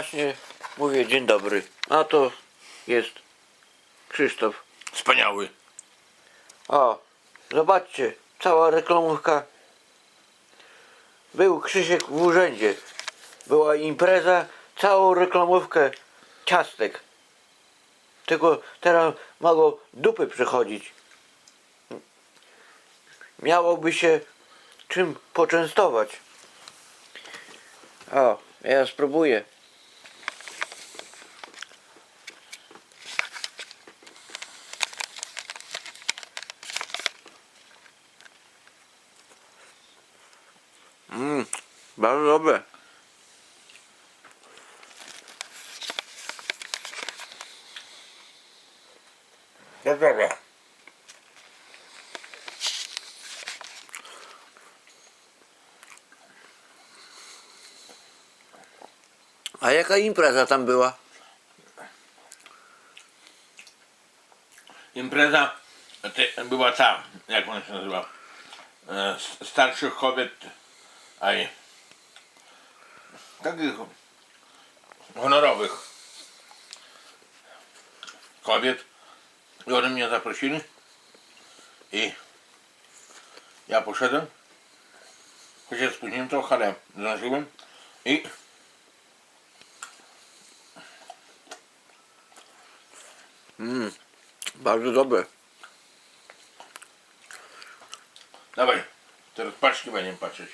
właśnie mówię dzień dobry. A to jest Krzysztof. Wspaniały. O, zobaczcie, cała reklamówka. Był Krzysiek w urzędzie. Była impreza, całą reklamówkę ciastek. Tylko teraz mogą dupy przychodzić. Miałoby się czym poczęstować. O, ja spróbuję. Mmm, bardzo dobre. No dobra. A jaka impreza tam była? Impreza ty, była ta, jak ona się nazywa? E, starszych kobiet, a i takich honorowych kobiet. I oni mnie zaprosili i ja poszedłem. Chociaż spóźniłem trochę, ale zdążyłem i Bardzo dobre. dawaj, teraz paczki będziemy patrzeć.